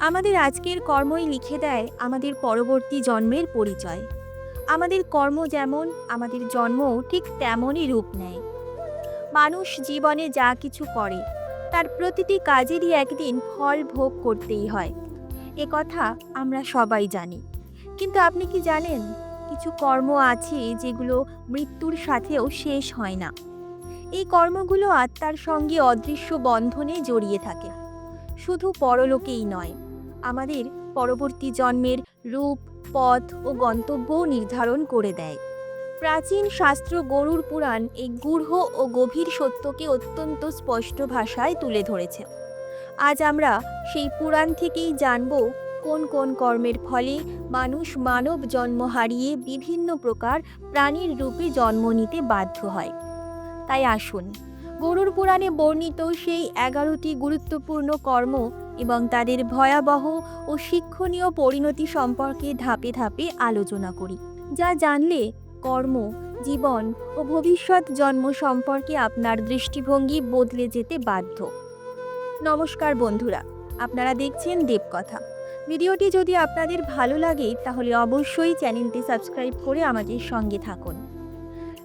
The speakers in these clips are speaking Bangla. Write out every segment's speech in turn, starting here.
আমাদের আজকের কর্মই লিখে দেয় আমাদের পরবর্তী জন্মের পরিচয়। আমাদের কর্ম যেমন, আমাদের জন্মও ঠিক তেমনই রূপ নেয়। মানুষ জীবনে যা কিছু করে, তার প্রতিটি কাজেরই একদিন ফল ভোগ করতেই হয়। এ কথা আমরা সবাই জানি। কিন্তু আপনি কি জানেন, কিছু কর্ম আছে যেগুলো মৃত্যুর সাথেও শেষ হয় না। এই কর্মগুলো আত্মার সঙ্গে অদৃশ্য বন্ধনে জড়িয়ে থাকে। শুধু পরলোকেই নয় আমাদের পরবর্তী জন্মের রূপ, পথ ও গন্তব্যও নির্ধারণ করে দেয়। প্রাচীন শাস্ত্র গরুর পুরাণ এই গূঢ় ও গভীর সত্যকে অত্যন্ত স্পষ্ট ভাষায় তুলে ধরেছে। আজ আমরা সেই পুরাণ থেকেই জানব কোন কোন কর্মের ফলে মানুষ মানব জন্ম হারিয়ে বিভিন্ন প্রকার প্রাণীর রূপে জন্ম নিতে বাধ্য হয়। তাই আসুন গরুর পুরাণে বর্ণিত সেই এগারোটি গুরুত্বপূর্ণ কর্ম এবং তাদের ভয়াবহ ও শিক্ষণীয় পরিণতি সম্পর্কে ধাপে ধাপে আলোচনা করি। যা জানলে কর্ম, জীবন ও ভবিষ্যৎ জন্ম সম্পর্কে আপনার দৃষ্টিভঙ্গি বদলে যেতে বাধ্য। নমস্কার বন্ধুরা, আপনারা দেখছেন দেবকথা। ভিডিওটি যদি আপনাদের ভালো লাগে, তাহলে অবশ্যই চ্যানেলটি সাবস্ক্রাইব করে আমাদের সঙ্গে থাকুন।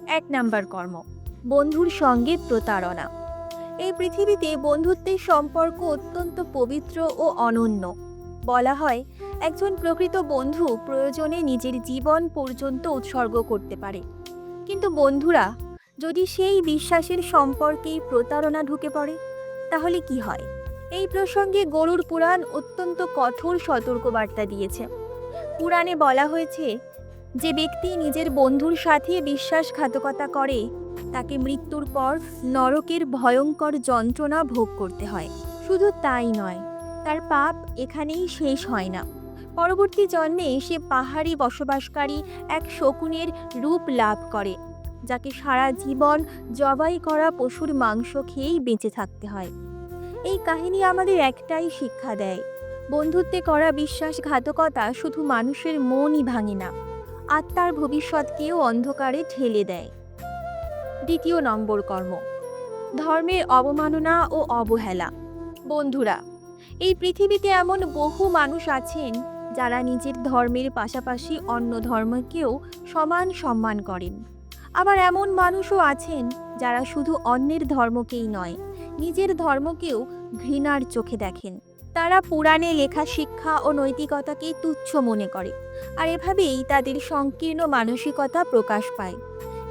এক নাম্বার কর্ম, বন্ধুর সঙ্গে প্রতারণা। এই পৃথিবীতে বন্ধুত্বের সম্পর্ক অত্যন্ত পবিত্র ও অনন্য। বলা হয়, একজন প্রকৃত বন্ধু প্রয়োজনে নিজের জীবন পর্যন্ত উৎসর্গ করতে পারে। কিন্তু বন্ধুরা, যদি সেই বিশ্বাসের সম্পর্কেই প্রতারণা ঢুকে পড়ে, তাহলে কি হয়? এই প্রসঙ্গে গরুর পুরাণ অত্যন্ত কঠোর সতর্কবার্তা দিয়েছে। পুরাণে বলা হয়েছে যে ব্যক্তি নিজের বন্ধুর সাথে বিশ্বাসঘাতকতা করে, তাকে মৃত্যুর পর নরকের ভয়ঙ্কর যন্ত্রণা ভোগ করতে হয়। শুধু তাই নয়, তার পাপ এখানেই শেষ হয় না। পরবর্তী জন্মে সে পাহাড়ি বসবাসকারী এক শকুনের রূপ লাভ করে, যাকে সারা জীবন জবাই করা পশুর মাংস খেয়েই বেঁচে থাকতে হয়। এই কাহিনী আমাদের একটাই শিক্ষা দেয়, বন্ধুত্বে করা বিশ্বাসঘাতকতা শুধু মানুষের মনই ভাঙে না। আত্মার ভবিষ্যৎকেও অন্ধকারে ঠেলে দেয়। দ্বিতীয় নম্বর কর্ম। ধর্মের অবমাননা ও অবহেলা। বন্ধুরা, এই পৃথিবীতে এমন বহু মানুষ আছেন যারা নিজের ধর্মের পাশাপাশি অন্য ধর্মকেও সমান সম্মান করেন। আবার এমন মানুষও আছেন যারা শুধু অন্যের ধর্মকেই নয়, নিজের ধর্মকেও ঘৃণার চোখে দেখেন। তারা পুরাণে লেখা শিক্ষা ও নৈতিকতাকে তুচ্ছ মনে করে, আর এভাবেই তাদের সংকীর্ণ মানসিকতা প্রকাশ পায়।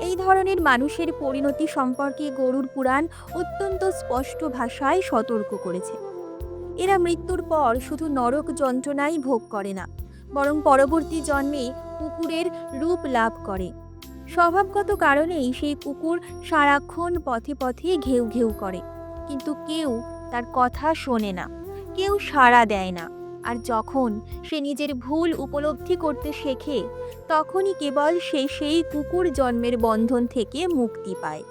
এই ধরনের মানুষের পরিণতি সম্পর্কে গরুর পুরাণ অত্যন্ত স্পষ্ট ভাষায় সতর্ক করেছে। এরা মৃত্যুর পর শুধু নরক যন্ত্রণাই ভোগ করে না, বরং পরবর্তী জন্মে কুকুরের রূপ লাভ করে। স্বভাবগত কারণেই সেই কুকুর সারাক্ষণ পথে পথে ঘেউ ঘেউ করে, কিন্তু কেউ তার কথা শোনে না। কেউ সাড়া দেয় না। আর যখন সে নিজের ভুল উপলব্ধি করতে শেখে, তখনই কেবল সে সেই কুকুর জন্মের বন্ধন থেকে মুক্তি পায়।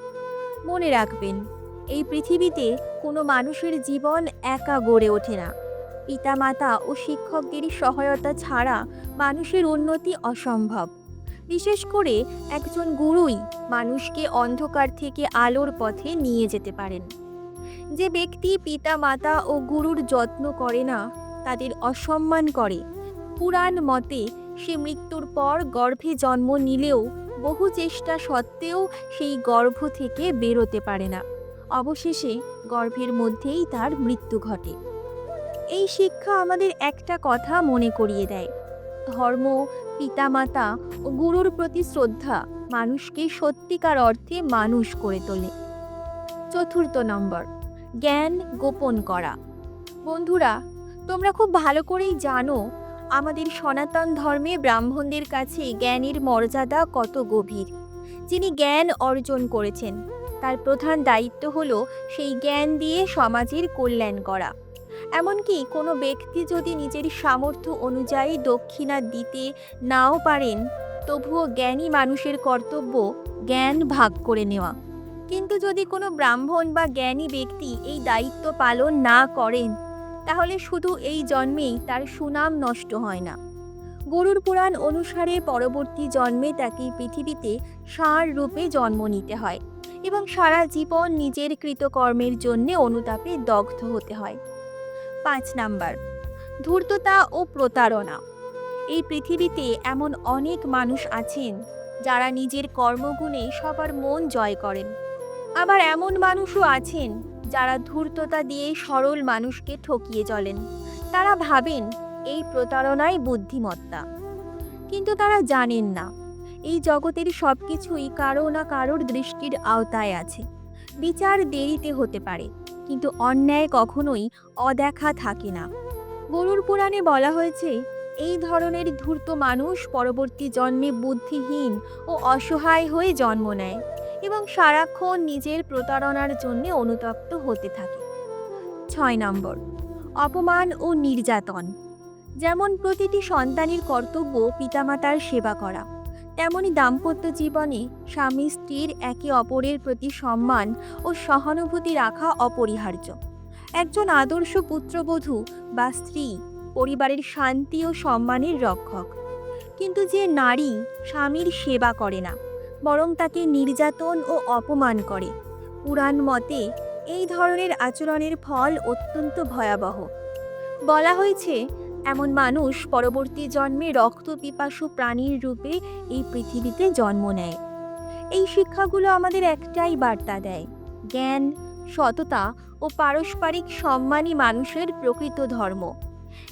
মনে রাখবেন, এই পৃথিবীতে কোনো মানুষের জীবন একা গড়ে ওঠে না। পিতামাতা ও শিক্ষকদেরই সহায়তা ছাড়া মানুষের উন্নতি অসম্ভব। বিশেষ করে একজন গুরুই মানুষকে অন্ধকার থেকে আলোর পথে নিয়ে যেতে পারেন। যে ব্যক্তি পিতা মাতা ও গুরুর যত্ন করে না, তাদের অসম্মান করে। পুরাণ মতে সে মৃত্যুর পর গর্ভে জন্ম নিলেও বহু চেষ্টা সত্ত্বেও সেই গর্ভ থেকে বেরোতে পারে না। অবশেষে গর্ভের মধ্যেই তার মৃত্যু ঘটে। এই শিক্ষা আমাদের একটা কথা মনে করিয়ে দেয়। ধর্ম, পিতামাতা ও গুরুর প্রতি শ্রদ্ধা মানুষকে সত্যিকার অর্থে মানুষ করে তোলে। চতুর্থ নম্বর জ্ঞান গোপন করা। বন্ধুরা, তোমরা খুব ভালো করেই জানো আমাদের সনাতন ধর্মে ব্রাহ্মণদের কাছে জ্ঞানের মর্যাদা কত গভীর। যিনি জ্ঞান অর্জন করেছেন, তার প্রধান দায়িত্ব হল সেই জ্ঞান দিয়ে সমাজের কল্যাণ করা। এমনকি কোনো ব্যক্তি যদি নিজের সামর্থ্য অনুযায়ী দক্ষিণা দিতে নাও পারেন, তবুও জ্ঞানী মানুষের কর্তব্য জ্ঞান ভাগ করে নেওয়া। কিন্তু যদি কোনো ব্রাহ্মণ বা জ্ঞানী ব্যক্তি এই দায়িত্ব পালন না করেন, তাহলে শুধু এই জন্মেই তার সুনাম নষ্ট হয় না। গরুর পুরাণ অনুসারে পরবর্তী জন্মে তাকে পৃথিবীতে ষাঁড় রূপে জন্ম নিতে হয় এবং সারা জীবন নিজের কৃতকর্মের জন্য অনুতাপে দগ্ধ হতে হয়। পাঁচ নাম্বার, ধূর্ততা ও প্রতারণা। এই পৃথিবীতে এমন অনেক মানুষ আছেন যারা নিজের কর্মগুণে সবার মন জয় করেন। আবার এমন মানুষও আছেন যারা ধূর্ততা দিয়ে সরল মানুষকে ঠকিয়ে চলেন। তারা ভাবেন এই প্রতারণাই বুদ্ধিমত্তা। কিন্তু তারা জানেন না, এই জগতের সব কিছুই কারও না কারোর দৃষ্টির আওতায় আছে। বিচার দেরিতে হতে পারে, কিন্তু অন্যায় কখনোই অদেখা থাকে না। গরুর পুরাণে বলা হয়েছে, এই ধরনের ধূর্ত মানুষ পরবর্তী জন্মে বুদ্ধিহীন ও অসহায় হয়ে জন্ম নেয়। এবং সারাক্ষণ নিজের প্রতারণার জন্য অনুতপ্ত হতে থাকে। ছয় নম্বর, অপমান ও নির্যাতন। যেমন প্রতিটি সন্তানের কর্তব্য পিতামাতার সেবা করা, তেমনি দাম্পত্য জীবনে স্বামী স্ত্রীর একে অপরের প্রতি সম্মান ও সহানুভূতি রাখা অপরিহার্য। একজন আদর্শ পুত্রবধূ বা স্ত্রী পরিবারের শান্তি ও সম্মানের রক্ষক। কিন্তু যে নারী স্বামীর সেবা করে না বরং তাকে নির্যাতন ও অপমান করে। পুরাণ মতে এই ধরনের আচরণের ফল অত্যন্ত ভয়াবহ। বলা হয়েছে, এমন মানুষ পরবর্তী জন্মে রক্ত পিপাসু প্রাণীর রূপে এই পৃথিবীতে জন্ম নেয়। এই শিক্ষাগুলো আমাদের একটাই বার্তা দেয়। জ্ঞান, সততা ও পারস্পরিক সম্মানই মানুষের প্রকৃত ধর্ম।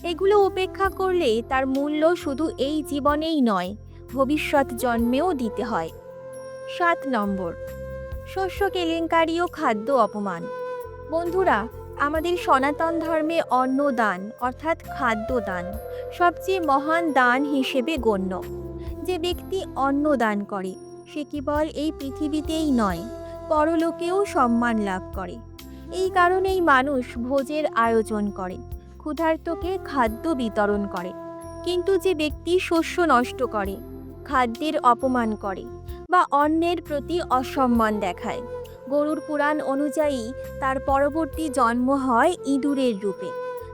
এগুলো উপেক্ষা করলে তার মূল্য শুধু এই জীবনেই নয়, ভবিষ্যৎ জন্মেও দিতে হয়। সাত নম্বর। শস্য কেলেঙ্কারি ও খাদ্য অপমান। বন্ধুরা, আমাদের সনাতন ধর্মে অন্নদান, অর্থাৎ খাদ্যদান, সবচেয়ে মহান দান হিসেবে গণ্য। যে ব্যক্তি অন্ন দান করে, সে কেবল এই পৃথিবীতেই নয়, পরলোকেও সম্মান লাভ করে। এই কারণেই মানুষ ভোজের আয়োজন করে, ক্ষুধার্তকে খাদ্য বিতরণ করে। কিন্তু যে ব্যক্তি শস্য নষ্ট করে, খাদ্যের অপমান করে বা অন্যের প্রতি অসম্মান দেখায়। গরুর পুরাণ অনুযায়ী তার পরবর্তী জন্ম হয় ইঁদুরের রূপে।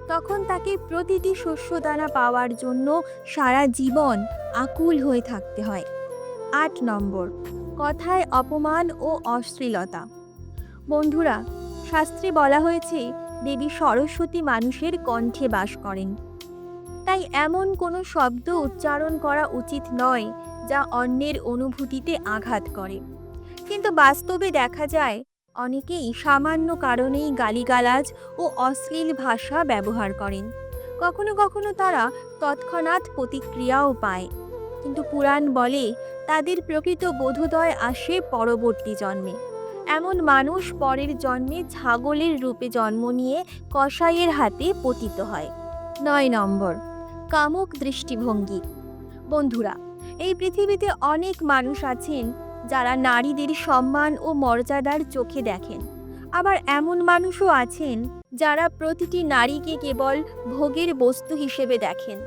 তখন তাকে প্রতিটি শস্যদানা পাওয়ার জন্য সারা জীবন আকুল হয়ে থাকতে হয়। আট নম্বর, কথায় অপমান ও অশ্লীলতা। বন্ধুরা, শাস্ত্রে বলা হয়েছে, দেবী সরস্বতী মানুষের কণ্ঠে বাস করেন। তাই এমন কোনো শব্দ উচ্চারণ করা উচিত নয় যা অন্যের অনুভূতিতে আঘাত করে। কিন্তু বাস্তবে দেখা যায়, অনেকেই সামান্য কারণেই গালিগালাজ ও অশ্লীল ভাষা ব্যবহার করেন। কখনো কখনো তারা তৎক্ষণাৎ প্রতিক্রিয়াও পায়। কিন্তু পুরাণ বলে, তাদের প্রকৃত বোধোদয় আসে পরবর্তী জন্মে। এমন মানুষ পরের জন্মে ছাগলের রূপে জন্ম নিয়ে কসাইয়ের হাতে পতিত হয়। নয় নম্বর, কামুক দৃষ্টিভঙ্গি। বন্ধুরা এই পৃথিবীতে অনেক মানুষ আছেন যারা নারীদের সম্মান ও মর্যাদার চোখে দেখেন। আবার এমন মানুষও আছেন যারা প্রতিটি নারীকে কেবল ভোগের বস্তু হিসেবে দেখেন,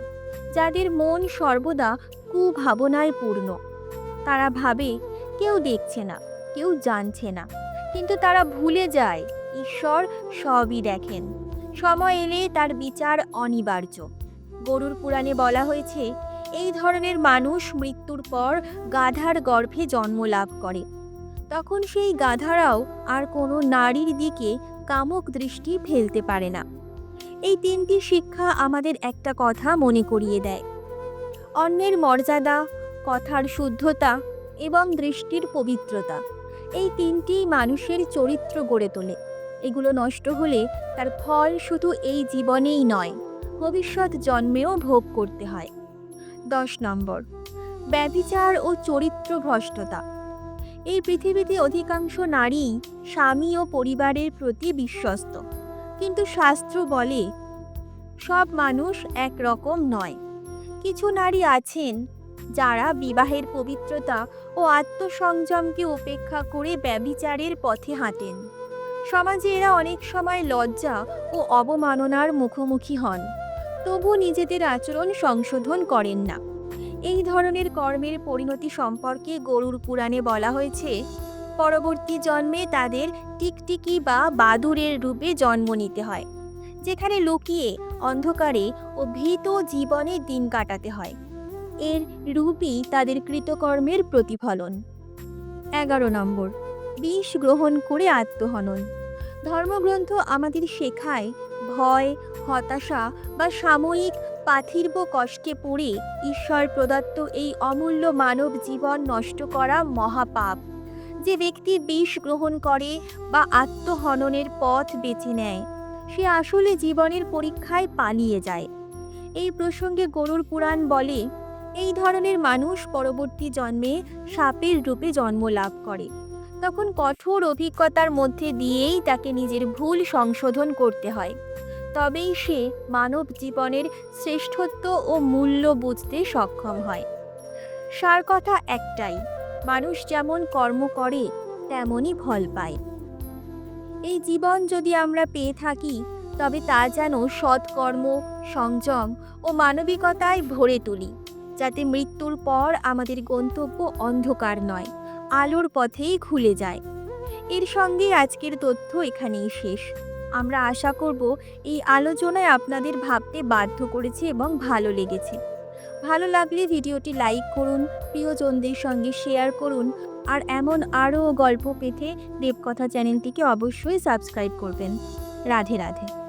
যাদের মন সর্বদা কুভাবনায় পূর্ণ। তারা ভাবে, কেউ দেখছে না, কেউ জানছে না, কিন্তু তারা ভুলে যায়, ঈশ্বর সবই দেখেন। সময় এলে তার বিচার অনিবার্য। গরুর পুরাণে বলা হয়েছে এই ধরনের মানুষ মৃত্যুর পর গাধার গর্ভে জন্ম লাভ করে। তখন সেই গাধারাও আর কোনো নারীর দিকে কামক দৃষ্টি ফেলতে পারে না। এই তিনটি শিক্ষা আমাদের একটা কথা মনে করিয়ে দেয়। অন্যের মর্যাদা, কথার শুদ্ধতা এবং দৃষ্টির পবিত্রতা এই তিনটি মানুষের চরিত্র গড়ে তোলে। এগুলো নষ্ট হলে তার ফল শুধু এই জীবনেই নয়, ভবিষ্যৎ জন্মেও ভোগ করতে হয়। দশ নম্বর। ব্যভিচার ও চরিত্র ভ্রষ্টতা এই পৃথিবীতে অধিকাংশ নারী স্বামী ও পরিবারের প্রতি বিশ্বস্ত। কিন্তু শাস্ত্র বলে, সব মানুষ একরকম নয়। কিছু নারী আছেন যারা বিবাহের পবিত্রতা ও আত্মসংযমকে উপেক্ষা করে ব্যভিচারের পথে হাঁটেন। সমাজে এরা অনেক সময় লজ্জা ও অবমাননার মুখোমুখি হন। তবু নিজেদের আচরণ সংশোধন করেন না। এই ধরনের কর্মের পরিণতি সম্পর্কে গরুর পুরাণে বলা হয়েছে, পরবর্তী জন্মে তাদের টিকটিকি বা বাদুরের রূপে জন্ম নিতে হয়, যেখানে লুকিয়ে, অন্ধকারে ও ভীত জীবনে দিন কাটাতে হয়। এর রূপই তাদের কৃতকর্মের প্রতিফলন। এগারো নম্বর, বিষ গ্রহণ করে আত্মহনন। ধর্মগ্রন্থ আমাদের শেখায় ভয়, হতাশা বা সাময়িক পার্থিব কষ্টে পড়ে ঈশ্বর প্রদত্ত এই অমূল্য মানব জীবন নষ্ট করা মহাপাপ। যে ব্যক্তি বিষ গ্রহণ করে বা আত্মহননের পথ বেছে নেয়, সে আসলে জীবনের পরীক্ষায় পালিয়ে যায়। এই প্রসঙ্গে গরুর পুরাণ বলে, এই ধরনের মানুষ পরবর্তী জন্মে সাপের রূপে জন্ম লাভ করে। তখন কঠোর অভিজ্ঞতার মধ্যে দিয়েই তাকে নিজের ভুল সংশোধন করতে হয়। তবেই সে মানব জীবনের শ্রেষ্ঠত্ব ও মূল্য বুঝতে সক্ষম হয়। সার কথা একটাই, মানুষ যেমন কর্ম করে, তেমনই ফল পায়। এই জীবন যদি আমরা পেয়ে থাকি, তবে তা যেন সৎকর্ম, সংযম ও মানবিকতায় ভরে তুলি, যাতে মৃত্যুর পর আমাদের গন্তব্য অন্ধকার নয়, আলোর পথেই খুলে যায়। এর সঙ্গে আজকের তথ্য এখানেই শেষ। আমরা আশা করব এই আলোচনায় আপনাদের ভাবতে বাধ্য করেছে এবং ভালো লেগেছে। ভালো লাগলে ভিডিওটি লাইক করুন, প্রিয়জনদের সঙ্গে শেয়ার করুন, আর এমন আরও গল্প পেতে দেবকথা চ্যানেলটিকে অবশ্যই সাবস্ক্রাইব করবেন। রাধে রাধে।